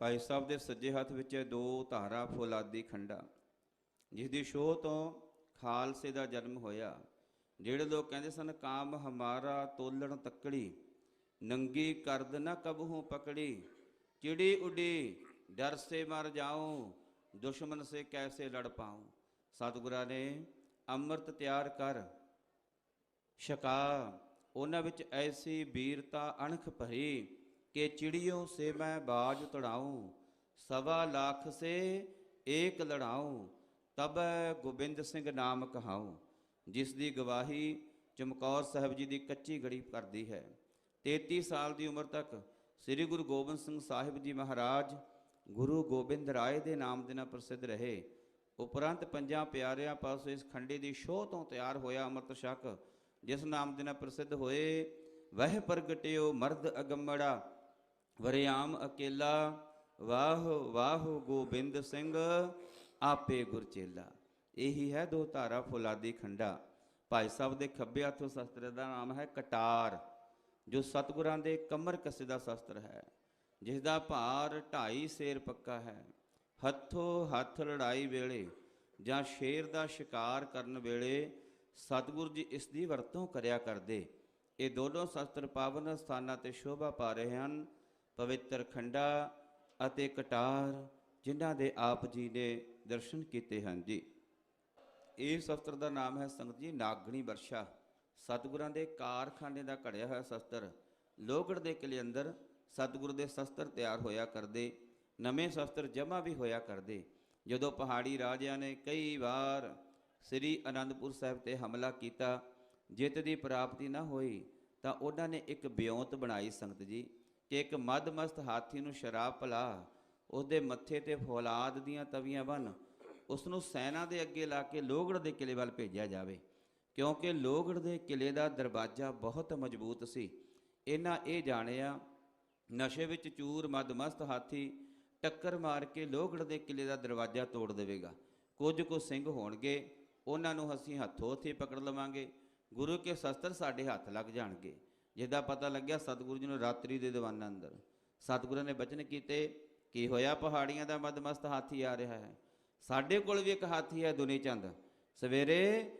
ਭਾਈ ਸਾਹਿਬ ਦੇ ਸੱਜੇ ਹੱਥ ਵਿੱਚ ਦੋ ਧਾਰਾ ਫੁਲਾਦੀ ਖੰਡਾ ਜਿਸ ਦੀ ਸ਼ੋਹ ਤੋਂ ਖਾਲਸੇ ਦਾ ਜਨਮ ਹੋਇਆ। ਜਿਹੜੇ ਲੋਕ ਕਹਿੰਦੇ ਸਨ, ਕਾਮ ਹਮਾਰਾ ਤੋਲਣ ਤੱਕੜੀ, ਨੰਗੀ ਕਰਦ ਨਾ ਕਬਹੂ ਪਕੜੀ, ਚਿੜੀ ਉਡੀ, ਡਰ ਸੇ ਮਰ ਜਾਉ, ਦੁਸ਼ਮਨ ਸੇ ਕੈਸੇ ਲੜ ਪਾਉ। ਸਤਿਗੁਰਾਂ ਨੇ ਅੰਮ੍ਰਿਤ ਤਿਆਰ ਕਰ ਸ਼ਕਾ ਉਹਨਾਂ ਵਿੱਚ ਐਸੀ ਵੀਰਤਾ ਅਣਖ ਭਰੀ ਕਿ ਚਿੜੀਓ ਸੇ ਮੈਂ ਬਾਜ ਤੜਾਉ ਸਵਾ ਲੱਖ ਸੇ ਏਕ ਲੜਾਉ, ਤਬ ਗੋਬਿੰਦ ਸਿੰਘ ਨਾਮ ਕਹਾਉ। ਜਿਸ ਦੀ ਗਵਾਹੀ ਚਮਕੌਰ ਸਾਹਿਬ ਜੀ ਦੀ ਕੱਚੀ ਗੜੀ ਕਰਦੀ ਹੈ। 33 ਸਾਲ ਦੀ ਉਮਰ ਤੱਕ ਸ੍ਰੀ ਗੁਰੂ ਗੋਬਿੰਦ ਸਿੰਘ ਸਾਹਿਬ ਜੀ ਮਹਾਰਾਜ ਗੁਰੂ ਗੋਬਿੰਦ ਰਾਏ ਦੇ ਨਾਮ ਦੇ ਨਾਲ ਪ੍ਰਸਿੱਧ ਰਹੇ। ਉਪਰੰਤ ਪੰਜਾਂ ਪਿਆਰਿਆਂ ਪਾਸੋਂ ਇਸ ਖੰਡੇ ਦੀ ਸ਼ੋਹ ਤੋਂ ਤਿਆਰ ਹੋਇਆ ਅਮਰਤ ਸ਼ਕ ਜਿਸ ਨਾਮ ਦੇ ਨਾਲ ਪ੍ਰਸਿੱਧ ਹੋਏ, ਵਹਿ ਪ੍ਰਗਟਿਓ ਮਰਦ ਅਗੰਮੜਾ ਵਰਿਆਮ ਅਕੇਲਾ, ਵਾਹ ਵਾਹ ਗੋਬਿੰਦ ਸਿੰਘ, ਆਪੇ ਗੁਰਚੇਲਾ ਇਹੀ ਹੈ ਦੋ ਧਾਰਾ ਫੁਲਾਦੀ ਖੰਡਾ। ਭਾਈ ਸਾਹਿਬ ਦੇ ਖੱਬੇ ਹੱਥੋਂ ਸ਼ਸਤਰ ਦਾ ਨਾਮ ਹੈ ਕਟਾਰ, ਜੋ ਸਤਿਗੁਰਾਂ ਦੇ ਕਮਰ ਕੱਸੇ ਦਾ ਸ਼ਸਤਰ ਹੈ, ਜਿਸ ਦਾ ਭਾਰ ਢਾਈ ਸੇਰ ਪੱਕਾ ਹੈ। ਹੱਥੋਂ ਹੱਥ ਲੜਾਈ ਵੇਲੇ ਜਾਂ ਸ਼ੇਰ ਦਾ ਸ਼ਿਕਾਰ ਕਰਨ ਵੇਲੇ ਸਤਿਗੁਰ ਜੀ ਇਸ ਦੀ ਵਰਤੋਂ ਕਰਿਆ ਕਰਦੇ। ਇਹ ਦੋਨੋਂ ਸ਼ਸਤਰ ਪਾਵਨ ਸਥਾਨਾਂ ਤੇ ਸ਼ੋਭਾ ਪਾ ਰਹੇ ਹਨ। ਪਵਿੱਤਰ ਖੰਡਾ ਅਤੇ ਕਟਾਰ, ਜਿਨ੍ਹਾਂ ਦੇ ਆਪ ਜੀ ਨੇ ਦਰਸ਼ਨ ਕੀਤੇ ਹਨ ਜੀ। ਇਹ ਸ਼ਸਤਰ ਦਾ ਨਾਮ ਹੈ ਸੰਗਤ ਜੀ, ਨਾਗਣੀ ਵਰਸ਼ਾ। ਸਤਿਗੁਰਾਂ ਦੇ ਕਾਰਖਾਨੇ ਦਾ ਘੜਿਆ ਹੋਇਆ ਸ਼ਸਤਰ ਲੋਹਗੜ੍ਹ ਦੇ ਕਿਲੇ ਅੰਦਰ ਸਤਿਗੁਰ ਦੇ ਸ਼ਸਤਰ ਤਿਆਰ ਹੋਇਆ ਕਰਦੇ। ਨਵੇਂ ਸ਼ਸਤਰ ਜਮ੍ਹਾਂ ਵੀ ਹੋਇਆ ਕਰਦੇ। ਜਦੋਂ ਪਹਾੜੀ ਰਾਜਿਆਂ ਨੇ ਕਈ ਵਾਰ ਸ੍ਰੀ ਅਨੰਦਪੁਰ ਸਾਹਿਬ ਤੇ ਹਮਲਾ ਕੀਤਾ, ਜਿੱਤ ਦੀ ਪ੍ਰਾਪਤੀ ਨਾ ਹੋਈ, ਤਾਂ ਉਹਨਾਂ ਨੇ ਇੱਕ ਬਿਉਂਤ ਬਣਾਈ ਸੰਗਤ ਜੀ। ਕਿ ਇੱਕ ਮਦਮਸਤ ਹਾਥੀ ਨੂੰ ਸ਼ਰਾਬ ਪਿਲਾ, ਉਹਦੇ ਮੱਥੇ ਤੇ ਫੌਲਾਦ ਦੀਆਂ ਤਵੀਆਂ ਬੰਨ ਉਸ ਨੂੰ ਸੈਨਾ ਦੇ ਅੱਗੇ ਲਾ ਕੇ ਲੋਹਗੜ੍ਹ ਦੇ ਕਿਲੇ ਵੱਲ ਭੇਜਿਆ ਜਾਵੇ। ਕਿਉਂਕਿ ਲੋਹਗੜ੍ਹ ਦੇ ਕਿਲੇ ਦਾ ਦਰਵਾਜ਼ਾ ਬਹੁਤ ਮਜ਼ਬੂਤ ਸੀ। ਇਹਨਾਂ ਇਹ ਜਾਣਿਆ, ਨਸ਼ੇ ਵਿੱਚ ਚੂਰ ਮਦਮਸਤ ਹਾਥੀ ਟੱਕਰ ਮਾਰ ਕੇ ਲੋਹਗੜ੍ਹ ਦੇ ਕਿਲੇ ਦਾ ਦਰਵਾਜ਼ਾ ਤੋੜ ਦੇਵੇਗਾ। ਕੁਝ ਕੁ ਸਿੰਘ ਹੋਣਗੇ, ਉਹਨਾਂ ਨੂੰ ਅਸੀਂ ਹੱਥੋਂ ਹੱਥੀ ਪਕੜ ਲਵਾਂਗੇ। ਗੁਰੂ ਕੇ ਸ਼ਸਤਰ ਸਾਡੇ ਹੱਥ ਲੱਗ ਜਾਣਗੇ। ਜਿਹਦਾ ਪਤਾ ਲੱਗਿਆ ਸਤਿਗੁਰੂ ਜੀ ਨੂੰ ਰਾਤਰੀ ਦੇ ਦੀਵਾਨਾਂ ਅੰਦਰ ਸਤਿਗੁਰਾਂ ਨੇ ਬਚਨ ਕੀਤੇ ਕੀ ਹੋਇਆ ਪਹਾੜੀਆਂ ਦਾ ਮਦਮਸਤ ਹਾਥੀ ਆ ਰਿਹਾ ਹੈ ਸਾਡੇ ਕੋਲ ਵੀ ਇੱਕ ਹਾਥੀ ਹੈ ਦੁਨੀ ਚੰਦ ਸਵੇਰੇ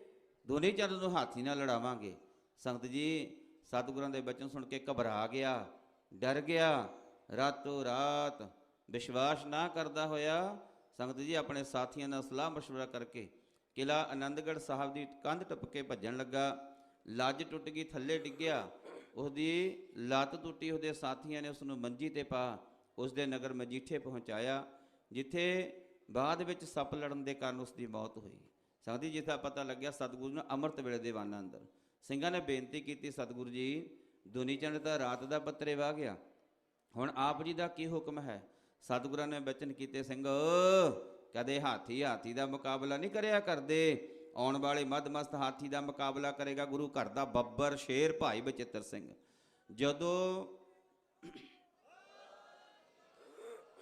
ਦੁਨੀ ਚੰਦ ਨੂੰ ਹਾਥੀ ਨਾਲ ਲੜਾਵਾਂਗੇ ਸੰਗਤ ਜੀ ਸਤਿਗੁਰਾਂ ਦੇ ਬਚਨ ਸੁਣ ਕੇ ਘਬਰਾ ਗਿਆ ਡਰ ਗਿਆ ਰਾਤੋਂ ਰਾਤ ਵਿਸ਼ਵਾਸ ਨਾ ਕਰਦਾ ਹੋਇਆ ਸੰਗਤ ਜੀ ਆਪਣੇ ਸਾਥੀਆਂ ਨਾਲ ਸਲਾਹ مشورہ ਕਰਕੇ ਕਿਲਾ ਆਨੰਦਗੜ੍ਹ ਸਾਹਿਬ ਦੀ ਕੰਧ ਟੱਪ ਕੇ ਭੱਜਣ ਲੱਗਾ ਲੱਜ ਟੁੱਟ ਗਈ ਥੱਲੇ ਡਿੱਗਿਆ ਉਹਦੀ ਲੱਤ ਟੁੱਟੀ, ਉਹਦੇ ਸਾਥੀਆਂ ਨੇ ਉਸ ਨੂੰ ਮੰਜੀ ਤੇ ਪਾ ਉਸ ਦੇ ਨਗਰ ਮਜੀਠੇ ਪਹੁੰਚਾਇਆ, ਜਿੱਥੇ ਬਾਅਦ ਵਿੱਚ ਸੱਪ ਲੜਨ ਦੇ ਕਾਰਨ ਉਸ ਦੀ ਮੌਤ ਹੋਈ। ਸਾਡੀ ਜਿੱਥਾ ਪਤਾ ਲੱਗਿਆ, ਸਤਿਗੁਰੂ ਨੂੰ ਅੰਮ੍ਰਿਤ ਵੇਲੇ ਦੇ ਵਾਨਾਂ ਅੰਦਰ। ਸਿੰਘਾਂ ਨੇ ਬੇਨਤੀ ਕੀਤੀ, ਸਤਿਗੁਰੂ ਜੀ ਦੁਨੀ ਚੰਦ ਤਾਂ ਰਾਤ ਦਾ ਪੱਤਰੇ ਵਾਹ ਗਿਆ। ਹੁਣ ਆਪ ਜੀ ਦਾ ਕੀ ਹੁਕਮ ਹੈ? ਸਤਿਗੁਰਾਂ ਨੇ ਬਚਨ ਕੀਤੇ, ਸਿੰਘ, ਕਦੇ ਹਾਥੀ ਹਾਥੀ ਦਾ ਮੁਕਾਬਲਾ ਨਹੀਂ ਕਰਿਆ ਕਰਦੇ। ਆਉਣ ਵਾਲੇ ਮਦਮਸਤ ਹਾਥੀ ਦਾ ਮੁਕਾਬਲਾ ਕਰੇਗਾ ਗੁਰੂ ਘਰ ਦਾ ਬੱਬਰ ਸ਼ੇਰ ਭਾਈ ਬਚਿੱਤਰ ਸਿੰਘ। ਜਦੋਂ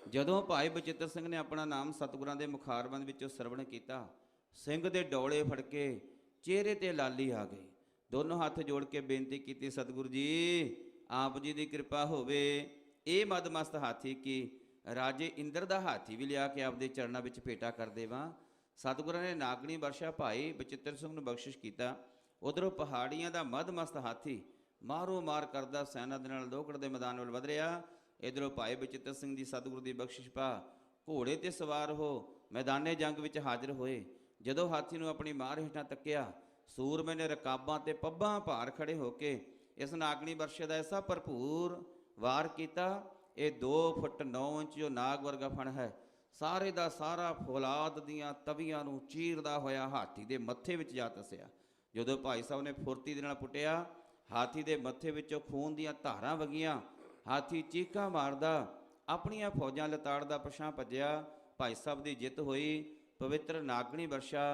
ਜਦੋਂ ਭਾਈ ਬਚਿੱਤਰ ਸਿੰਘ ਨੇ ਆਪਣਾ ਨਾਮ ਸਤਿਗੁਰਾਂ ਦੇ ਮੁਖਾਰਬੰਦ ਵਿੱਚੋਂ ਸਰਵਣ ਕੀਤਾ, ਸਿੰਘ ਦੇ ਡੋਲੇ ਫੜ ਕੇ ਚਿਹਰੇ ਤੇ ਲਾਲੀ ਆ ਗਈ। ਦੋਨੋਂ ਹੱਥ ਜੋੜ ਕੇ ਬੇਨਤੀ ਕੀਤੀ, ਸਤਿਗੁਰੂ ਜੀ, ਆਪ ਜੀ ਦੀ ਕਿਰਪਾ ਹੋਵੇ। ਇਹ ਮਦਮਸਤ ਹਾਥੀ ਕੀ? ਰਾਜੇ ਇੰਦਰ ਦਾ ਹਾਥੀ ਵੀ ਲਿਆ ਕੇ ਆਪਦੇ ਚਰਨਾਂ ਵਿੱਚ ਭੇਟਾ ਕਰ ਦੇਵਾਂ। ਸਤਿਗੁਰਾਂ ਨੇ ਨਾਗਣੀ ਵਰਸ਼ਾ ਭਾਈ ਬਚਿੱਤਰ ਸਿੰਘ ਨੂੰ ਬਖਸ਼ਿਸ਼ ਕੀਤਾ। ਉਧਰੋਂ ਪਹਾੜੀਆਂ ਦਾ ਮਦਮਸਤ ਹਾਥੀ ਮਾਰੋ ਮਾਰ ਕਰਦਾ ਸੈਨਾ ਦੇ ਨਾਲ ਲੋਹਗੜ੍ਹ ਦੇ ਮੈਦਾਨ ਵੱਲ ਵਧ ਰਿਹਾ ਇਧਰੋਂ ਭਾਈ ਬਚਿੱਤਰ ਸਿੰਘ ਦੀ ਸਤਿਗੁਰੂ ਦੀ ਬਖਸ਼ਿਸ਼ ਪਾ, ਘੋੜੇ ਤੇ ਸਵਾਰ ਹੋ, ਮੈਦਾਨੇ ਜੰਗ ਵਿੱਚ ਹਾਜ਼ਰ ਹੋਏ। ਜਦੋਂ ਹਾਥੀ ਨੂੰ ਆਪਣੀ ਮਾਰ ਹੇਠਾਂ ਤੱਕਿਆ, ਸੂਰਮੇ ਨੇ ਰਕਾਬਾਂ ਤੇ ਪੱਬਾਂ ਭਾਰ ਖੜੇ ਹੋ ਕੇ ਇਸ ਨਾਗਣੀ ਵਰਸ਼ੇ ਦਾ ਐਸਾ ਭਰਪੂਰ ਵਾਰ ਕੀਤਾ, ਇਹ 2 ਫੁੱਟ 9 ਇੰਚ ਜੋ ਨਾਗ ਵਰਗਾ ਫਣ ਹੈ। ਸਾਰੇ ਦਾ ਸਾਰਾ ਫੌਲਾਦ ਦੀਆਂ ਤਵੀਆਂ ਨੂੰ ਚੀਰਦਾ ਹੋਇਆ ਹਾਥੀ ਦੇ ਮੱਥੇ ਵਿੱਚ ਜਾ ਤਸਿਆ ਜਦੋਂ ਭਾਈ ਸਾਹਿਬ ਨੇ ਫੁਰਤੀ ਦੇ ਨਾਲ ਪੁੱਟਿਆ, ਹਾਥੀ ਦੇ ਮੱਥੇ ਵਿੱਚੋਂ ਖੂਨ ਦੀਆਂ ਧਾਰਾਂ ਵਗੀਆਂ। ਹਾਥੀ ਚੀਕਾਂ ਮਾਰਦਾ, ਆਪਣੀਆਂ ਫੌਜਾਂ ਲਤਾੜਦਾ ਪਛਾਂ ਭੱਜਿਆ। ਭਾਈ ਸਾਹਿਬ ਦੀ ਜਿੱਤ ਹੋਈ, ਪਵਿੱਤਰ ਨਾਗਣੀ ਵਰਸ਼ਾ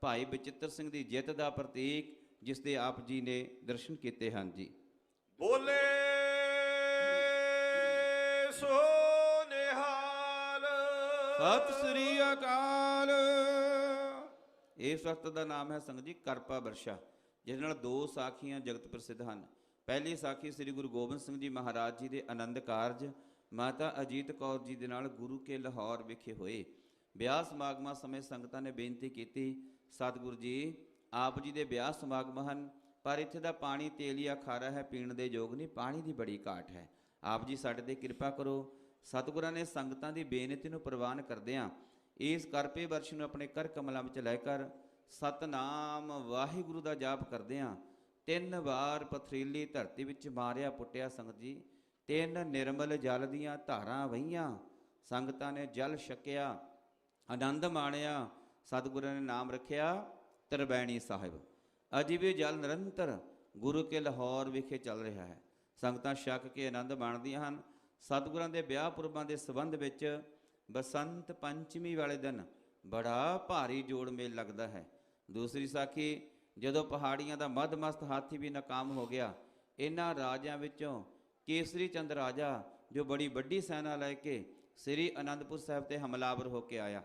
ਭਾਈ ਬਚਿੱਤਰ ਸਿੰਘ ਦੀ ਜਿੱਤ ਦਾ ਪ੍ਰਤੀਕ, ਜਿਸ ਦੇ ਆਪ ਜੀ ਨੇ ਦਰਸ਼ਨ ਕੀਤੇ ਹਨ ਜੀ। ਬੋਲੇ ਸੋ ਸਤਿ ਸ੍ਰੀ ਅਕਾਲ। ਇਸ ਵਕਤ ਦਾ ਨਾਮ ਹੈ ਸੰਗਤ ਜੀ ਕਰਪਾ ਵਰਸ਼ਾ ਜਿਸ ਨਾਲ ਦੋ ਸਾਖੀਆਂ ਜਗਤ ਪ੍ਰਸਿੱਧ ਹਨ। ਪਹਿਲੀ ਸਾਖੀ ਸ੍ਰੀ ਗੁਰੂ ਗੋਬਿੰਦ ਸਿੰਘ ਜੀ ਮਹਾਰਾਜ ਜੀ ਦੇ ਆਨੰਦ ਕਾਰਜ, ਮਾਤਾ ਅਜੀਤ ਕੌਰ ਜੀ ਦੇ ਨਾਲ ਗੁਰੂ ਕੇ ਲਾਹੌਰ ਵਿਖੇ ਹੋਏ। ਵਿਆਹ ਸਮਾਗਮਾਂ ਸਮੇਂ ਸੰਗਤਾਂ ਨੇ ਬੇਨਤੀ ਕੀਤੀ, ਸਤਿਗੁਰੂ ਜੀ, ਆਪ ਜੀ ਦੇ ਵਿਆਹ ਸਮਾਗਮ ਹਨ, ਪਰ ਇੱਥੇ ਦਾ ਪਾਣੀ ਤੇਲੀਆ ਖਾਰਾ ਹੈ, ਪੀਣ ਦੇ ਯੋਗ ਨਹੀਂ, ਪਾਣੀ ਦੀ ਬੜੀ ਘਾਟ ਹੈ। ਆਪ ਜੀ ਸਾਡੇ ਤੇ ਕਿਰਪਾ ਕਰੋ ਸਤਿਗੁਰਾਂ ਨੇ ਸੰਗਤਾਂ ਦੀ ਬੇਨਤੀ ਨੂੰ ਪ੍ਰਵਾਨ ਕਰਦਿਆਂ ਇਸ ਕਰਪੇ ਵਰਸ਼ ਨੂੰ ਆਪਣੇ ਕਰ ਕਮਲਾਂ ਵਿੱਚ ਲੈ ਕਰ ਸਤਨਾਮ ਵਾਹਿਗੁਰੂ ਦਾ ਜਾਪ ਕਰਦਿਆਂ ਤਿੰਨ ਵਾਰ ਪਥਰੀਲੀ ਧਰਤੀ ਵਿੱਚ ਮਾਰਿਆ, ਪੁੱਟਿਆ ਸੰਗਤ ਜੀ। ਤਿੰਨ ਨਿਰਮਲ ਜਲ ਦੀਆਂ ਧਾਰਾਂ ਵਹੀਆਂ, ਸੰਗਤਾਂ ਨੇ ਜਲ ਛਕਿਆ, ਆਨੰਦ ਮਾਣਿਆ, ਸਤਿਗੁਰਾਂ ਨੇ ਨਾਮ ਰੱਖਿਆ ਤਰਬੈਣੀ ਸਾਹਿਬ। ਅਜੇ ਵੀ ਜਲ ਨਿਰੰਤਰ ਗੁਰੂ ਕੇ ਲਾਹੌਰ ਵਿਖੇ ਚੱਲ ਰਿਹਾ ਹੈ। ਸੰਗਤਾਂ ਛਕ ਕੇ ਆਨੰਦ ਮਾਣਦੀਆਂ ਹਨ। ਸਤਿਗੁਰਾਂ ਦੇ ਵਿਆਹ ਪੁਰਬਾਂ ਦੇ ਸੰਬੰਧ ਵਿੱਚ ਬਸੰਤ ਪੰਚਮੀ ਵਾਲੇ ਦਿਨ ਬੜਾ ਭਾਰੀ ਜੋੜ ਮੇਲ ਲੱਗਦਾ ਹੈ। ਦੂਸਰੀ ਸਾਖੀ, ਜਦੋਂ ਪਹਾੜੀਆਂ ਦਾ ਮਦਮਸਤ ਹਾਥੀ ਵੀ ਨਾਕਾਮ ਹੋ ਗਿਆ, ਇਹਨਾਂ ਰਾਜਿਆਂ ਵਿੱਚੋਂ ਕੇਸਰੀ ਚੰਦ ਰਾਜਾ, ਜੋ ਬੜੀ ਵੱਡੀ ਸੈਨਾ ਲੈ ਕੇ ਸ੍ਰੀ ਅਨੰਦਪੁਰ ਸਾਹਿਬ ਤੇ ਹਮਲਾਵਰ ਹੋ ਕੇ ਆਇਆ।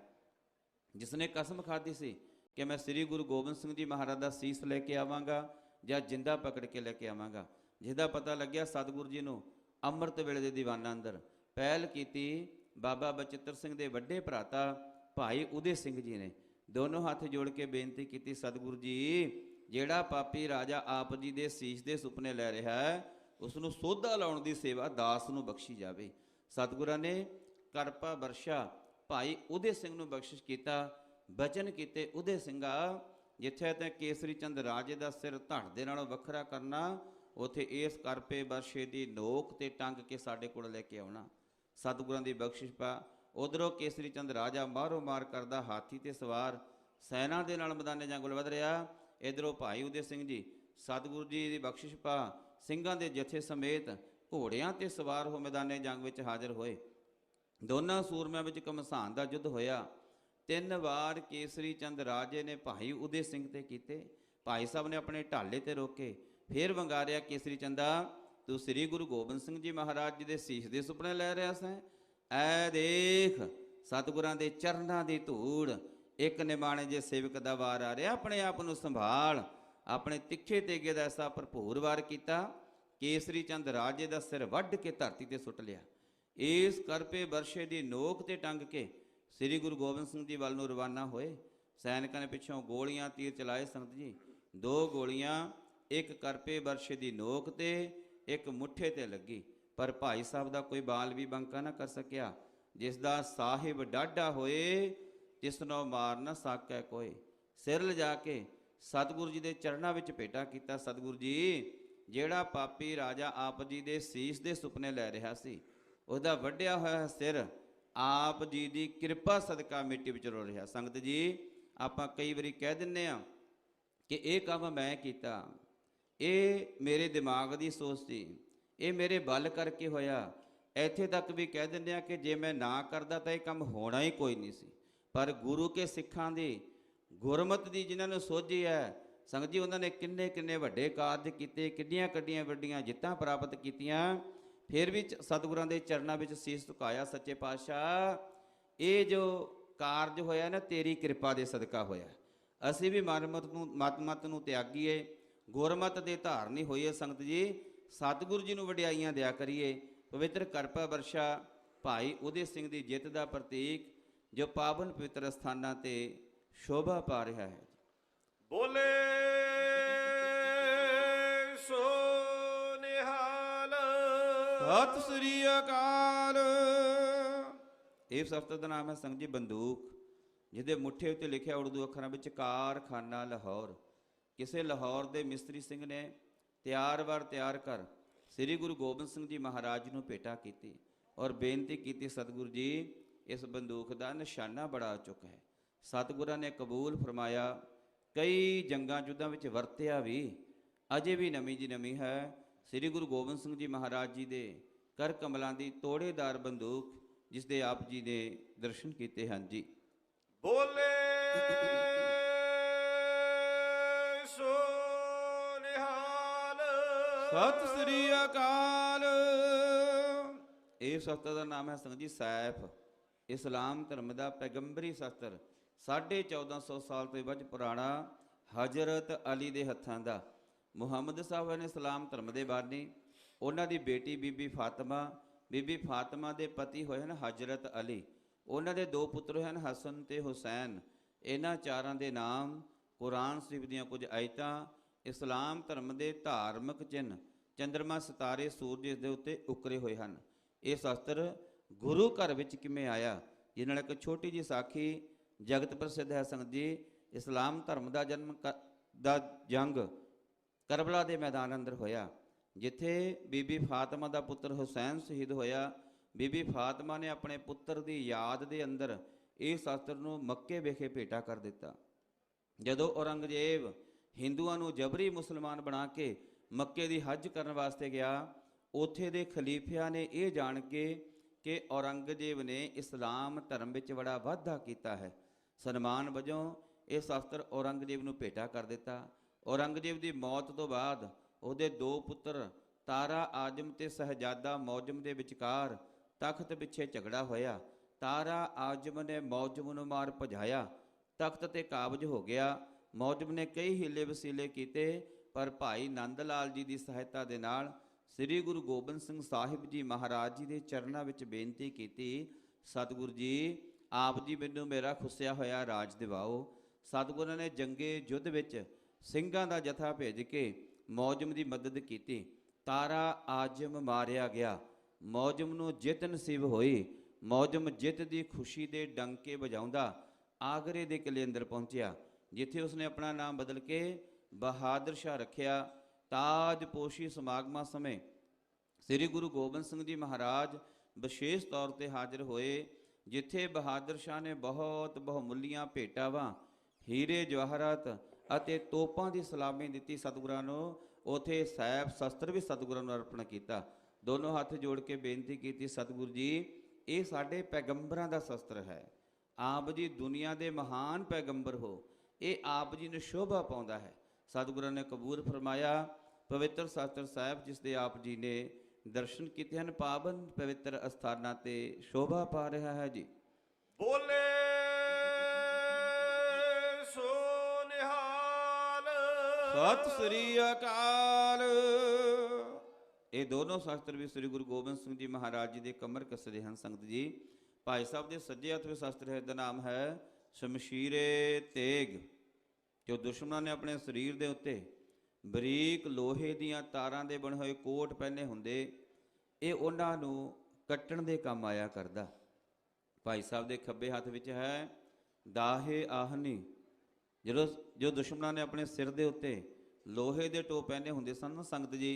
ਜਿਸਨੇ ਕਸਮ ਖਾਧੀ ਸੀ ਕਿ ਮੈਂ ਸ੍ਰੀ ਗੁਰੂ ਗੋਬਿੰਦ ਸਿੰਘ ਜੀ ਮਹਾਰਾਜ ਦਾ ਸੀਸ ਲੈ ਕੇ ਆਵਾਂਗਾ ਜਾਂ ਜਿੰਦਾ ਪਕੜ ਕੇ ਲੈ ਕੇ ਆਵਾਂਗਾ, ਜਿਹਦਾ ਪਤਾ ਲੱਗਿਆ ਸਤਿਗੁਰੂ ਜੀ ਨੂੰ ਅੰਮ੍ਰਿਤ ਵੇਲੇ ਦੇ ਦੀਵਾਨਾਂ ਅੰਦਰ ਪਹਿਲ ਕੀਤੀ, ਬਾਬਾ ਬਚਿੱਤਰ ਸਿੰਘ ਦੇ ਵੱਡੇ ਭਰਾਤਾ ਭਾਈ ਉਦੇ ਸਿੰਘ ਜੀ ਨੇ। ਦੋਨੋਂ ਹੱਥ ਜੋੜ ਕੇ ਬੇਨਤੀ ਕੀਤੀ, ਸਤਿਗੁਰੂ ਜੀ, ਜਿਹੜਾ ਪਾਪੀ ਰਾਜਾ ਆਪ ਜੀ ਦੇ ਸੀਸ ਦੇ ਸੁਪਨੇ ਲੈ ਰਿਹਾ ਹੈ ਉਸ ਨੂੰ ਸੋਧਾ ਲਾਉਣ ਦੀ ਸੇਵਾ ਦਾਸ ਨੂੰ ਬਖਸ਼ੀ ਜਾਵੇ। ਸਤਿਗੁਰਾਂ ਨੇ ਕਰਪਾ ਵਰਸ਼ਾ ਭਾਈ ਉਦੇ ਸਿੰਘ ਨੂੰ ਬਖਸ਼ਿਸ਼ ਕੀਤਾ, ਬਚਨ ਕੀਤੇ ਉਦੇ ਸਿੰਘਾ, ਜਿੱਥੇ ਤੇ ਕੇਸਰੀ ਚੰਦ ਰਾਜੇ ਦਾ ਸਿਰ ਧੜ ਦੇ ਨਾਲੋਂ ਵੱਖਰਾ ਕਰਨਾ ਉਥੇ ਇਸ ਕਰਪੇ ਵਰਸ਼ੇ ਦੀ ਨੋਕ ਤੇ ਟੰਗ ਕੇ ਸਾਡੇ ਕੋਲ ਲੈ ਕੇ ਆਉਣਾ। ਸਤਿਗੁਰਾਂ ਦੀ ਬਖਸ਼ਿਸ਼ ਪਾ। ਉਧਰੋਂ ਕੇਸਰੀ ਚੰਦ ਰਾਜਾ ਮਾਰੋ ਮਾਰ ਕਰਦਾ ਹਾਥੀ ਤੇ ਸਵਾਰ। ਸੈਨਾ ਦੇ ਨਾਲ ਮੈਦਾਨੇ ਜੰਗਲ ਵੱਲ ਵਧ ਰਿਹਾ। ਇਧਰੋਂ ਭਾਈ ਉਦੇ ਸਿੰਘ ਜੀ, ਸਤਿਗੁਰੂ ਜੀ ਦੀ ਬਖਸ਼ਿਸ਼ ਪਾ। ਸਿੰਘਾਂ ਦੇ ਜਥੇ ਸਮੇਤ ਘੋੜਿਆਂ ਤੇ ਸਵਾਰ ਹੋ ਮੈਦਾਨੇ ਜੰਗ ਵਿੱਚ ਹਾਜ਼ਰ ਹੋਏ। ਦੋਨਾਂ ਸੂਰਮਿਆਂ ਵਿੱਚ ਕਮਸਾਨ ਦਾ ਯੁੱਧ ਹੋਇਆ। ਤਿੰਨ ਵਾਰ ਕੇਸਰੀ ਚੰਦ ਰਾਜੇ ਨੇ ਭਾਈ ਉਦੇ ਸਿੰਘ ਤੇ ਕੀਤੇ। ਭਾਈ ਸਾਹਿਬ ਨੇ ਆਪਣੇ ਢਾਲੇ ਤੇ ਰੋਕੇ। ਫੇਰ ਵੰਗਾਰਿਆ ਕੇਸਰੀ ਚੰਦਾ, ਤੂੰ ਸ੍ਰੀ ਗੁਰੂ ਗੋਬਿੰਦ ਸਿੰਘ ਜੀ ਮਹਾਰਾਜ ਜੀ ਦੇ ਸੀਸ ਦੇ ਸੁਪਨੇ ਲੈ ਰਿਹਾ ਸੈਂ? ਐ ਦੇਖ, ਸਤਿਗੁਰਾਂ ਦੇ ਚਰਨਾਂ ਦੀ ਧੂੜ, ਇੱਕ ਨਿਮਾਣੇ ਜੇ ਸੇਵਕ ਦਾ ਵਾਰ ਆ ਰਿਹਾ, ਆਪਣੇ ਆਪ ਨੂੰ ਸੰਭਾਲ। ਆਪਣੇ ਤਿੱਖੇ ਤੇਗੇ ਦਾ ਐਸਾ ਭਰਪੂਰ ਵਾਰ ਕੀਤਾ, ਕੇਸਰੀ ਚੰਦ ਰਾਜੇ ਦਾ ਸਿਰ ਵੱਢ ਕੇ ਧਰਤੀ ਤੇ ਸੁੱਟ ਲਿਆ। ਇਸ ਕਰਪੇ ਵਰਸ਼ੇ ਦੀ ਨੋਕ ਤੇ ਟੰਗ ਕੇ ਸ੍ਰੀ ਗੁਰੂ ਗੋਬਿੰਦ ਸਿੰਘ ਜੀ ਵੱਲ ਨੂੰ ਰਵਾਨਾ ਹੋਏ। ਸੈਨਿਕਾਂ ਨੇ ਪਿੱਛੋਂ ਗੋਲੀਆਂ, ਤੀਰ ਚਲਾਏ ਸੰਗਤ ਜੀ। ਦੋ ਗੋਲੀਆਂ ਇੱਕ ਕਰਪੇ ਬਰਸ਼ੇ ਦੀ ਨੋਕ ਤੇ, ਇੱਕ ਮੁੱਠੇ ਤੇ ਲੱਗੀ। ਪਰ ਭਾਈ ਸਾਹਿਬ ਦਾ ਕੋਈ ਬਾਲ ਵੀ ਬੰਕਾ ਨਾ ਕਰ ਸਕਿਆ। ਜਿਸ ਦਾ ਸਾਹਿਬ ਡਾਢਾ ਹੋਏ, ਤਿਸ ਨੂੰ ਮਾਰ ਨਾ ਸਕੈ ਕੋਈ ਸਿਰ ਲਿਜਾ ਕੇ ਸਤਿਗੁਰੂ ਜੀ ਦੇ ਚਰਨਾਂ ਵਿੱਚ ਭੇਟਾ ਕੀਤਾ ਸਤਿਗੁਰੂ ਜੀ, ਜਿਹੜਾ ਪਾਪੀ ਰਾਜਾ ਆਪ ਜੀ ਦੇ ਸੀਸ ਦੇ ਸੁਪਨੇ ਲੈ ਰਿਹਾ ਸੀ। ਉਹਦਾ ਵੱਡਿਆ ਹੋਇਆ ਸਿਰ ਆਪ ਜੀ ਦੀ ਕਿਰਪਾ ਸਦਕਾ ਮਿੱਟੀ ਵਿੱਚ ਰੁਲ ਰਿਹਾ। ਸੰਗਤ ਜੀ, ਆਪਾਂ ਕਈ ਵਾਰੀ ਕਹਿ ਦਿੰਨੇ ਆ ਕਿ ਇਹ ਕੰਮ ਮੈਂ ਕੀਤਾ। ਇਹ ਮੇਰੇ ਦਿਮਾਗ ਦੀ ਸੋਚ ਸੀ। ਇਹ ਮੇਰੇ ਬਲ ਕਰਕੇ ਹੋਇਆ। ਇੱਥੇ ਤੱਕ ਵੀ ਕਹਿ ਦਿੰਦੇ ਆ ਕਿ ਜੇ ਮੈਂ ਨਾ ਕਰਦਾ ਤਾਂ ਇਹ ਕੰਮ ਹੋਣਾ ਹੀ ਕੋਈ ਨਹੀਂ ਸੀ। ਪਰ ਗੁਰੂ ਕੇ ਸਿੱਖਾਂ ਦੀ ਗੁਰਮਤ ਦੀ ਜਿਨ੍ਹਾਂ ਨੂੰ ਸੋਝੀ ਹੈ, ਸੰਗਤ ਜੀ, ਉਹਨਾਂ ਨੇ ਕਿੰਨੇ ਕਿੰਨੇ ਵੱਡੇ ਕਾਰਜ ਕੀਤੇ ਕਿੰਨੀਆਂ ਕੱਡੀਆਂ ਵੱਡੀਆਂ ਜਿੱਤਾਂ ਪ੍ਰਾਪਤ ਕੀਤੀਆਂ। ਫਿਰ ਵੀ ਚ- ਸਤਿਗੁਰਾਂ ਦੇ ਚਰਨਾਂ ਵਿੱਚ ਸੀਸ ਝੁਕਾਇਆ ਸੱਚੇ ਪਾਤਸ਼ਾਹ। ਇਹ ਜੋ ਕਾਰਜ ਹੋਇਆ ਨਾ, ਤੇਰੀ ਕਿਰਪਾ ਦੇ ਸਦਕਾ ਹੋਇਆ। ਅਸੀਂ ਵੀ ਮਨਮਤ ਨੂੰ, ਮਤਮਤ ਨੂੰ ਤਿਆਗੀਏ। ਗੁਰਮਤ ਦੇ ਧਾਰਨੀ ਹੋਈਏ ਸੰਗਤ ਜੀ। ਸਤਿਗੁਰੂ ਜੀ ਨੂੰ ਵਡਿਆਈਆਂ ਦਿਆ ਕਰੀਏ। ਪਵਿੱਤਰ ਕਰਪਾ ਵਰਸ਼ਾ ਭਾਈ ਉਦੇ ਸਿੰਘ ਦੀ ਜਿੱਤ ਦਾ ਪ੍ਰਤੀਕ ਜੋ ਪਾਵਨ ਪਵਿੱਤਰ ਸਥਾਨਾਂ ਤੇ ਸ਼ੋਭਾ ਪਾ ਰਿਹਾ ਹੈ। ਬੋਲੇ ਸੋ ਨਿਹਾਲ। ਸਤਿ ਸ੍ਰੀ ਅਕਾਲ। ਇਹ ਸ਼ਬਦ ਦਾ ਨਾਮ ਹੈ ਸੰਗਤ ਜੀ ਬੰਦੂਕ ਜਿਹਦੇ ਮੁੱਠੇ ਉੱਤੇ ਲਿਖਿਆ ਉਰਦੂ ਅੱਖਰਾਂ ਵਿੱਚ ਕਾਰਖਾਨਾ ਲਾਹੌਰ। ਕਿਸੇ ਲਾਹੌਰ ਦੇ ਮਿਸਤਰੀ ਸਿੰਘ ਨੇ ਤਿਆਰ ਵਰ ਤਿਆਰ ਕਰ ਸ੍ਰੀ ਗੁਰੂ ਗੋਬਿੰਦ ਸਿੰਘ ਜੀ ਮਹਾਰਾਜ ਨੂੰ ਭੇਟਾ ਕੀਤੀ ਔਰ ਬੇਨਤੀ ਕੀਤੀ, ਸਤਿਗੁਰੂ ਜੀ, ਇਸ ਬੰਦੂਕ ਦਾ ਨਿਸ਼ਾਨਾ ਬੜਾ ਚੁੱਕ ਹੈ। ਸਤਿਗੁਰਾਂ ਨੇ ਕਬੂਲ ਫਰਮਾਇਆ, ਕਈ ਜੰਗਾਂ ਯੁੱਧਾਂ ਵਿੱਚ ਵਰਤਿਆ ਵੀ, ਅਜੇ ਵੀ ਨਵੀਂ ਜੀ ਨਵੀਂ ਹੈ। ਸ੍ਰੀ ਗੁਰੂ ਗੋਬਿੰਦ ਸਿੰਘ ਜੀ ਮਹਾਰਾਜ ਜੀ ਦੇ ਕਰ ਕਮਲਾਂ ਦੀ ਤੋੜੇਦਾਰ ਬੰਦੂਕ ਜਿਸ ਦੇ ਆਪ ਜੀ ਨੇ ਦਰਸ਼ਨ ਕੀਤੇ ਹਨ ਜੀ। ਬੋਲੇ ਸੋ ਨਿਹਾਲ ਸਤਿ ਸ੍ਰੀ ਅਕਾਲ। ਇਹ ਸ਼ਸਤਰ ਦਾ ਨਾਮ ਹੈ ਸੰਗਤ ਜੀ ਸੈਫ। ਇਸਲਾਮ ਧਰਮ ਦਾ ਪੈਗੰਬਰੀ ਸ਼ਸਤਰ 1450 ਸਾਲ ਤੋਂ ਵੱਧ ਪੁਰਾਣਾ ਹਜ਼ਰਤ ਅਲੀ ਦੇ ਹੱਥਾਂ ਦਾ। ਮੁਹੰਮਦ ਸਾਹਿਬ ਨੇ ਇਸਲਾਮ ਧਰਮ ਦੇ ਬਾਨੀ ਉਹਨਾਂ ਦੀ ਬੇਟੀ ਬੀਬੀ ਫਾਤਿਮਾ। ਬੀਬੀ ਫਾਤਿਮਾ ਦੇ ਪਤੀ ਹੋਏ ਹਨ ਹਜ਼ਰਤ ਅਲੀ। ਉਹਨਾਂ ਦੇ ਦੋ ਪੁੱਤਰ ਹੋਏ ਹਨ ਹਸਨ ਤੇ ਹੁਸੈਨ। ਇਹਨਾਂ ਚਾਰਾਂ ਦੇ ਨਾਮ ਕੁਰਾਨ ਸ਼ਰੀਫ ਦੀਆਂ ਕੁਝ ਆਇਤਾਂ, ਇਸਲਾਮ ਧਰਮ ਦੇ ਧਾਰਮਿਕ ਚਿੰਨ੍ਹ, ਚੰਦਰਮਾ ਸਿਤਾਰੇ ਸੂਰਜ ਇਸ ਦੇ ਉੱਤੇ ਉਕਰੇ ਹੋਏ ਹਨ। ਇਹ ਸ਼ਾਸਤਰ ਗੁਰੂ ਘਰ ਵਿੱਚ ਕਿਵੇਂ ਆਇਆ? ਜਿਹਨਾਂ ਨਾਲ ਇੱਕ ਛੋਟੀ ਜਿਹੀ ਸਾਖੀ ਜਗਤ ਪ੍ਰਸਿੱਧ ਹੈ ਸੰਗਤ ਜੀ, ਇਸਲਾਮ ਧਰਮ ਦਾ ਜਨਮ ਕ- ਦਾ ਜੰਗ ਕਰਬਲਾ ਦੇ ਮੈਦਾਨ ਅੰਦਰ ਹੋਇਆ, ਜਿੱਥੇ ਬੀਬੀ ਫਾਤਿਮਾ ਦਾ ਪੁੱਤਰ ਹੁਸੈਨ ਸ਼ਹੀਦ ਹੋਇਆ। ਬੀਬੀ ਫਾਤਿਮਾ ਨੇ ਆਪਣੇ ਪੁੱਤਰ ਦੀ ਯਾਦ ਦੇ ਅੰਦਰ ਇਹ ਸ਼ਾਸਤਰ ਨੂੰ ਮੱਕੇ ਵਿਖੇ ਭੇਟਾ ਕਰ ਦਿੱਤਾ। ਜਦੋਂ ਔਰੰਗਜ਼ੇਬ ਹਿੰਦੂਆਂ ਨੂੰ ਜਬਰੀ ਮੁਸਲਮਾਨ ਬਣਾ ਕੇ ਮੱਕੇ ਦੀ ਹੱਜ ਕਰਨ ਵਾਸਤੇ ਗਿਆ, ਉੱਥੇ ਦੇ ਖਲੀਫਿਆਂ ਨੇ ਇਹ ਜਾਣ ਕੇ ਕਿ ਔਰੰਗਜ਼ੇਬ ਨੇ ਇਸਲਾਮ ਧਰਮ ਵਿੱਚ ਬੜਾ ਵਾਧਾ ਕੀਤਾ ਹੈ। ਸਨਮਾਨ ਵਜੋਂ ਇਹ ਸ਼ਸਤਰ ਔਰੰਗਜ਼ੇਬ ਨੂੰ ਭੇਟਾ ਕਰ ਦਿੱਤਾ। ਔਰੰਗਜ਼ੇਬ ਦੀ ਮੌਤ ਤੋਂ ਬਾਅਦ ਉਹਦੇ ਦੋ ਪੁੱਤਰ ਤਾਰਾ ਆਜਮ ਤੇ ਸਹਜਾਦਾ ਮੌਜਮ ਦੇ ਵਿਚਕਾਰ ਤਖਤ ਪਿੱਛੇ ਝਗੜਾ ਹੋਇਆ। ਤਾਰਾ ਆਜਮ ਨੇ ਮੌਜਮ ਨੂੰ ਮਾਰ ਭਜਾਇਆ। ਤਖਤ ਤੇ ਕਾਬਜ ਹੋ ਗਿਆ। ਮੌਜਮ ਨੇ ਕਈ ਹੀਲੇ ਵਸੀਲੇ ਕੀਤੇ, ਪਰ ਭਾਈ ਨੰਦ ਲਾਲ ਜੀ ਦੀ ਸਹਾਇਤਾ ਦੇ ਨਾਲ ਸ੍ਰੀ ਗੁਰੂ ਗੋਬਿੰਦ ਸਿੰਘ ਸਾਹਿਬ ਜੀ ਮਹਾਰਾਜ ਜੀ ਦੇ ਚਰਨਾਂ ਵਿੱਚ ਬੇਨਤੀ ਕੀਤੀ, ਸਤਿਗੁਰੂ ਜੀ, ਆਪ ਜੀ ਮੈਨੂੰ ਮੇਰਾ ਖੁੱਸਿਆ ਹੋਇਆ ਰਾਜ ਦਿਵਾਓ। ਸਤਿਗੁਰਾਂ ਨੇ ਜੰਗੇ ਯੁੱਧ ਵਿੱਚ ਸਿੰਘਾਂ ਦਾ ਜਥਾ ਭੇਜ ਕੇ ਮੌਜਮ ਦੀ ਮਦਦ ਕੀਤੀ। ਤਾਰਾ ਆਜਮ ਮਾਰਿਆ ਗਿਆ। ਮੌਜਮ ਨੂੰ ਜਿੱਤ ਨਸੀਬ ਹੋਈ। ਮੌਜਮ ਜਿੱਤ ਦੀ ਖੁਸ਼ੀ ਦੇ ਡੰਕੇ ਵਜਾਉਂਦਾ ਆਗਰੇ ਦੇ ਕਿਲੇ ਅੰਦਰ ਪਹੁੰਚਿਆ, ਜਿੱਥੇ ਉਸਨੇ ਆਪਣਾ ਨਾਮ ਬਦਲ ਕੇ ਬਹਾਦਰ ਸ਼ਾਹ ਰੱਖਿਆ। ਤਾਜ ਪੋਸ਼ੀ ਸਮਾਗਮਾਂ ਸਮੇਂ ਸ੍ਰੀ ਗੁਰੂ ਗੋਬਿੰਦ ਸਿੰਘ ਜੀ ਮਹਾਰਾਜ ਵਿਸ਼ੇਸ਼ ਤੌਰ ਤੇ ਹਾਜ਼ਰ ਹੋਏ, ਜਿੱਥੇ ਬਹਾਦਰ ਸ਼ਾਹ ਨੇ ਬਹੁਤ ਬਹੁਮੁੱਲੀਆਂ ਭੇਟਾਵਾਂ, ਹੀਰੇ, ਜਵਾਹਰਾਤ ਅਤੇ ਤੋਪਾਂ ਦੀ ਸਲਾਮੀ ਦਿੱਤੀ ਸਤਿਗੁਰਾਂ ਨੂੰ। ਉਥੇ ਸੈਬ ਸ਼ਸਤਰ ਵੀ ਸਤਿਗੁਰਾਂ ਨੂੰ ਅਰਪਣ ਕੀਤਾ। ਦੋਨੋਂ ਹੱਥ ਜੋੜ ਕੇ ਬੇਨਤੀ ਕੀਤੀ, ਸਤਿਗੁਰੂ ਜੀ, ਇਹ ਸਾਡੇ ਪੈਗੰਬਰਾਂ ਦਾ ਸ਼ਸਤਰ ਹੈ। ਆਪ ਜੀ ਦੁਨੀਆ ਦੇ ਮਹਾਨ ਪੈਗੰਬਰ ਹੋ ਇਹ ਆਪ ਜੀ ਨੂੰ ਸ਼ੋਭਾ ਪਾਉਂਦਾ ਹੈ। ਸਤਿਗੁਰਾਂ ਨੇ ਕਬੂਲ ਫਰਮਾਇਆ ਪਵਿੱਤਰ ਸ਼ਾਸਤਰ ਸਾਹਿਬ ਜਿਸ ਦੇ ਆਪ ਜੀ ਨੇ ਦਰਸ਼ਨ ਕੀਤੇ ਹਨ ਪਾਵਨ ਪਵਿੱਤਰ ਅਸਥਾਨਾਂ ਤੇ ਸ਼ੋਭਾ ਪਾ ਰਿਹਾ ਹੈ ਜੀ। ਬੋਲੇ ਸੋ ਨਿਹਾਲ। ਸਤਿ ਸ੍ਰੀ ਅਕਾਲ। ਇਹ ਦੋਨੋਂ ਸ਼ਾਸਤਰ ਵੀ ਸ੍ਰੀ ਗੁਰੂ ਗੋਬਿੰਦ ਸਿੰਘ ਜੀ ਮਹਾਰਾਜ ਜੀ ਦੇ ਕਮਰ ਕੱਸਦੇ ਹਨ ਸੰਗਤ ਜੀ। ਭਾਈ ਸਾਹਿਬ ਦੇ ਸੱਜੇ ਹੱਥ ਵਿੱਚ ਸ਼ਾਸਤਰ ਹੈ ਦਾ ਨਾਮ ਹੈ ਸ਼ਮਸ਼ੀਰੇ ਤੇਗ, ਜੋ ਦੁਸ਼ਮਣਾਂ ਨੇ ਆਪਣੇ ਸਰੀਰ ਦੇ ਉੱਤੇ ਬਰੀਕ ਲੋਹੇ ਦੀਆਂ ਤਾਰਾਂ ਦੇ ਬਣੇ ਹੋਏ ਕੋਟ ਪਹਿਨੇ ਹੁੰਦੇ, ਇਹ ਉਹਨਾਂ ਨੂੰ ਕੱਟਣ ਦੇ ਕੰਮ ਆਇਆ ਕਰਦਾ। ਭਾਈ ਸਾਹਿਬ ਦੇ ਖੱਬੇ ਹੱਥ ਵਿੱਚ ਹੈ ਦਾਹੇ ਆਹਨੀ, ਜਦੋਂ ਜੋ ਦੁਸ਼ਮਣਾਂ ਨੇ ਆਪਣੇ ਸਿਰ ਦੇ ਉੱਤੇ ਲੋਹੇ ਦੇ ਟੋਪ ਪਹਿਨੇ ਹੁੰਦੇ ਸਨ। ਨਾ ਸੰਗਤ ਜੀ,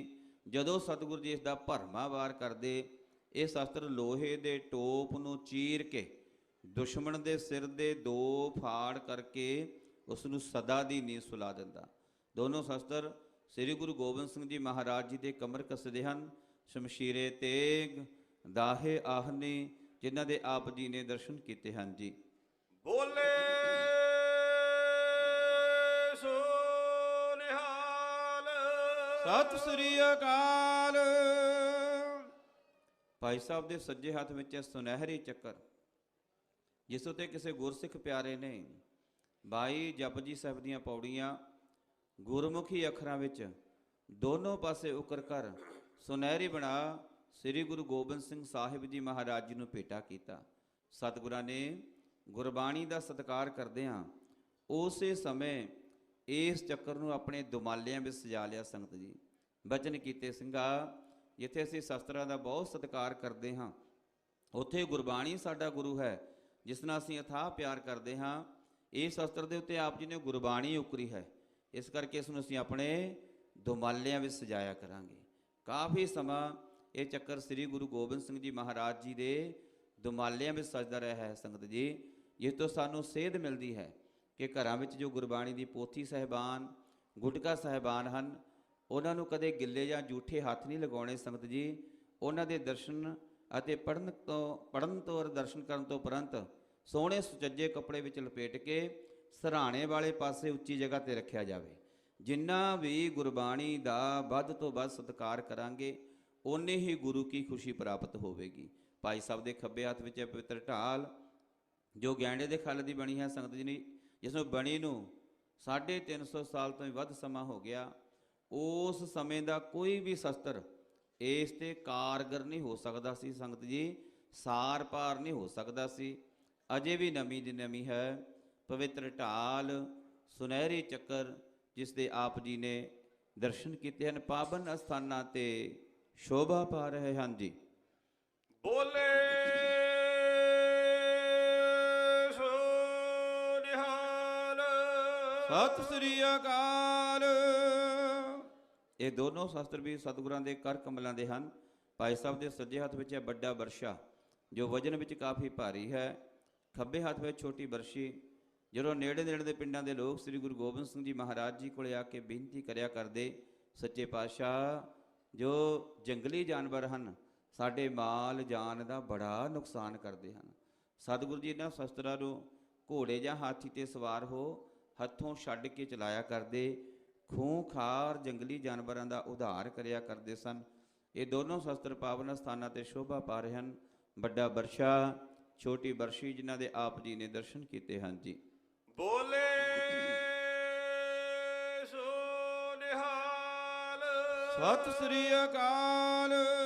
ਜਦੋਂ ਸਤਿਗੁਰੂ ਜੀ ਇਸ ਦਾ ਭਰਮਾ ਵਾਰ ਕਰਦੇ ਇਹ ਸ਼ਸਤਰ ਲੋਹੇ ਦੇ ਟੋਪ ਨੂੰ ਚੀਰ ਕੇ ਦੁਸ਼ਮਣ ਦੇ ਸਿਰ ਦੇ ਦੋ ਫਾੜ ਕਰਕੇ ਉਸ ਨੂੰ ਸਦਾ ਦੀ ਨੀਂਦ ਸੁਲਾ ਦਿੰਦਾ। ਦੋਨੋਂ ਸ਼ਸਤਰ ਸ੍ਰੀ ਗੁਰੂ ਗੋਬਿੰਦ ਸਿੰਘ ਜੀ ਮਹਾਰਾਜ ਜੀ ਦੇ ਕਮਰ ਕੱਸਦੇ ਹਨ। ਸ਼ਮਸ਼ੀਰੇ ਤੇਗ ਦਾਹੇ ਆਹਨੀ ਜਿਨ੍ਹਾਂ ਦੇ ਆਪ ਜੀ ਨੇ ਦਰਸ਼ਨ ਕੀਤੇ ਹਨ ਜੀ। ਬੋਲੇ ਸੋ ਨਿਹਾਲ। ਸਤਿ ਸ੍ਰੀ ਅਕਾਲ। ਭਾਈ ਸਾਹਿਬ ਦੇ ਸੱਜੇ ਹੱਥ ਵਿੱਚ ਹੈ ਸੁਨਹਿਰੀ ਚੱਕਰ, ਜਿਸ ਉਤੇ ਕਿਸੇ ਗੁਰਸਿੱਖ ਪਿਆਰੇ ਨੇ 22 ਜਪਜੀ ਸਾਹਿਬ ਦੀਆਂ ਪੌੜੀਆਂ ਗੁਰਮੁਖੀ ਅੱਖਰਾਂ ਵਿੱਚ ਦੋਨੋਂ ਪਾਸੇ ਉਕਰ ਕਰ ਸੁਨਹਿਰੀ ਬਣਾ ਸ੍ਰੀ ਗੁਰੂ ਗੋਬਿੰਦ ਸਿੰਘ ਸਾਹਿਬ ਜੀ ਮਹਾਰਾਜ ਜੀ ਨੂੰ ਭੇਟਾ ਕੀਤਾ। ਸਤਿਗੁਰਾਂ ਨੇ ਗੁਰਬਾਣੀ ਦਾ ਸਤਿਕਾਰ ਕਰਦਿਆਂ ਉਸੇ ਸਮੇਂ ਇਸ ਚੱਕਰ ਨੂੰ ਆਪਣੇ ਦੁਮਾਲਿਆਂ ਵਿੱਚ ਸਜਾ ਲਿਆ ਸੰਗਤ ਜੀ। ਬਚਨ ਕੀਤੇ ਸਿੰਘਾ ਜਿੱਥੇ ਅਸੀਂ ਸ਼ਸਤਰਾਂ ਦਾ ਬਹੁਤ ਸਤਿਕਾਰ ਕਰਦੇ ਹਾਂ, ਉੱਥੇ ਗੁਰਬਾਣੀ ਸਾਡਾ ਗੁਰੂ ਹੈ, ਜਿਸ ਨਾਲ ਅਸੀਂ ਅਥਾਹ ਪਿਆਰ ਕਰਦੇ ਹਾਂ। ਇਹ ਸ਼ਸਤਰ ਦੇ ਉੱਤੇ ਆਪ ਜੀ ਨੇ ਗੁਰਬਾਣੀ ਉਕਰੀ ਹੈ। ਇਸ ਕਰਕੇ ਇਸ ਨੂੰ ਅਸੀਂ ਆਪਣੇ ਦੁਮਾਲਿਆਂ ਵਿੱਚ ਸਜਾਇਆ ਕਰਾਂਗੇ। ਕਾਫੀ ਸਮਾਂ ਇਹ ਚੱਕਰ ਸ੍ਰੀ ਗੁਰੂ ਗੋਬਿੰਦ ਸਿੰਘ ਜੀ ਮਹਾਰਾਜ ਜੀ ਦੇ ਦੁਮਾਲਿਆਂ ਵਿੱਚ ਸਜਦਾ ਰਿਹਾ ਹੈ ਸੰਗਤ ਜੀ, ਜਿਸ ਤੋਂ ਸਾਨੂੰ ਸੇਧ ਮਿਲਦੀ ਹੈ ਕਿ ਘਰਾਂ ਵਿੱਚ ਜੋ ਗੁਰਬਾਣੀ ਦੀ ਪੋਥੀ ਸਹਿਬਾਨ, ਗੁਟਕਾ ਸਹਿਬਾਨ ਹਨ ਉਹਨਾਂ ਨੂੰ ਕਦੇ ਗਿੱਲੇ ਜਾਂ ਝੂਠੇ ਹੱਥ ਨਹੀਂ ਲਗਾਉਣੇ, ਸੰਗਤ ਜੀ। ਉਹਨਾਂ ਦੇ ਦਰਸ਼ਨ ਅਤੇ ਪੜਨ ਤੋਂ ਪੜਨ ਤੋਂ ਔਰ ਦਰਸ਼ਨ ਕਰਨ ਤੋਂ ਉਪਰੰਤ ਸੋਹਣੇ ਸੁਚੱਜੇ ਕੱਪੜੇ ਵਿੱਚ ਲਪੇਟ ਕੇ ਸਰਾਣੇ ਵਾਲੇ ਪਾਸੇ ਉੱਚੀ ਜਗ੍ਹਾ ਤੇ ਰੱਖਿਆ ਜਾਵੇ। ਜਿੰਨਾ ਵੀ ਗੁਰਬਾਣੀ ਦਾ ਵੱਧ ਤੋਂ ਵੱਧ ਸਤਿਕਾਰ ਕਰਾਂਗੇ, ਓਨੇ ਹੀ ਗੁਰੂ ਕੀ ਖੁਸ਼ੀ ਪ੍ਰਾਪਤ ਹੋਵੇਗੀ। ਭਾਈ ਸਾਹਿਬ ਦੇ ਖੱਬੇ ਹੱਥ ਵਿੱਚ ਹੈ ਪਵਿੱਤਰ ਢਾਲ, ਜੋ ਗੈਂਡੇ ਦੇ ਖੱਲ ਦੀ ਬਣੀ ਹੈ, ਸੰਗਤ ਜੀ ਨੇ ਜਿਸ ਨੂੰ ਬਣੀ ਨੂੰ 350 ਸਾਲ ਤੋਂ ਵੀ ਵੱਧ ਸਮਾਂ ਹੋ ਗਿਆ। ਉਸ ਸਮੇਂ ਦਾ ਕੋਈ ਵੀ ਸ਼ਸਤਰ ਇਸ ਤੇ ਕਾਰਗਰ ਨਹੀਂ ਹੋ ਸਕਦਾ ਸੀ ਸੰਗਤ ਜੀ। ਸਾਰ ਪਾਰ ਨਹੀਂ ਹੋ ਸਕਦਾ ਸੀ। ਅਜੇ ਵੀ ਨਵੀਂ ਦੀ ਨਵੀਂ ਹੈ। ਪਵਿੱਤਰ ਢਾਲ ਸੁਨਹਿਰੀ ਚੱਕਰ ਜਿਸ ਦੇ ਆਪ ਜੀ ਨੇ ਦਰਸ਼ਨ ਕੀਤੇ ਹਨ। ਪਾਵਨ ਅਸਥਾਨਾਂ ਤੇ ਸ਼ੋਭਾ ਪਾ ਰਹੇ ਹਨ ਜੀ। ਬੋਲੇ ਸੋ ਨਿਹਾਲ। ਸਤਿ ਸ੍ਰੀ ਅਕਾਲ। ਇਹ ਦੋਨੋਂ ਸ਼ਾਸਤਰ ਵੀ ਸਤਿਗੁਰਾਂ ਦੇ ਕਰ ਕਮਲਾਂ ਦੇ ਹਨ। ਭਾਈ ਸਾਹਿਬ ਦੇ ਸੱਜੇ ਹੱਥ ਵਿੱਚ ਹੈ ਵੱਡਾ ਬਰਸ਼ਾ, ਜੋ ਵਜਨ ਵਿੱਚ ਕਾਫੀ ਭਾਰੀ ਹੈ। ਖੱਬੇ ਹੱਥ ਵਿੱਚ ਛੋਟੀ ਬਰਸ਼ੀ, ਜਦੋਂ ਨੇੜੇ ਨੇੜੇ ਦੇ ਪਿੰਡਾਂ ਦੇ ਲੋਕ ਸ੍ਰੀ ਗੁਰੂ ਗੋਬਿੰਦ ਸਿੰਘ ਜੀ ਮਹਾਰਾਜ ਜੀ ਕੋਲੇ ਆ ਕੇ ਬੇਨਤੀ ਕਰਿਆ ਕਰਦੇ, ਸੱਚੇ ਪਾਤਸ਼ਾਹ, ਜੋ ਜੰਗਲੀ ਜਾਨਵਰ ਹਨ, ਸਾਡੇ ਮਾਲ ਜਾਨ ਦਾ ਬੜਾ ਨੁਕਸਾਨ ਕਰਦੇ ਹਨ। ਸਤਿਗੁਰੂ ਜੀ ਇਹਨਾਂ ਸ਼ਸਤਰਾਂ ਨੂੰ ਘੋੜੇ ਜਾਂ ਹਾਥੀ ਤੇ ਸਵਾਰ ਹੋ, ਹੱਥੋਂ ਛੱਡ ਕੇ ਚਲਾਇਆ ਕਰਦੇ ਖੂੰਖਾਰ ਜੰਗਲੀ ਜਾਨਵਰਾਂ ਦਾ ਉਧਾਰ ਕਰਿਆ ਕਰਦੇ ਸਨ। ਇਹ ਦੋਨੋਂ ਸ਼ਸਤਰ ਪਾਵਨ ਸਥਾਨਾਂ ਤੇ ਸ਼ੋਭਾ ਪਾ ਰਹੇ ਹਨ। ਵੱਡਾ ਵਰਸ਼ਾ ਛੋਟੀ ਵਰਸ਼ੀ ਜਿਨ੍ਹਾਂ ਦੇ ਆਪ ਜੀ ਨੇ ਦਰਸ਼ਨ ਕੀਤੇ ਹਨ ਜੀ। ਬੋਲੇ ਸੋ ਨਿਹਾਲ। ਸਤਿ ਸ੍ਰੀ ਅਕਾਲ।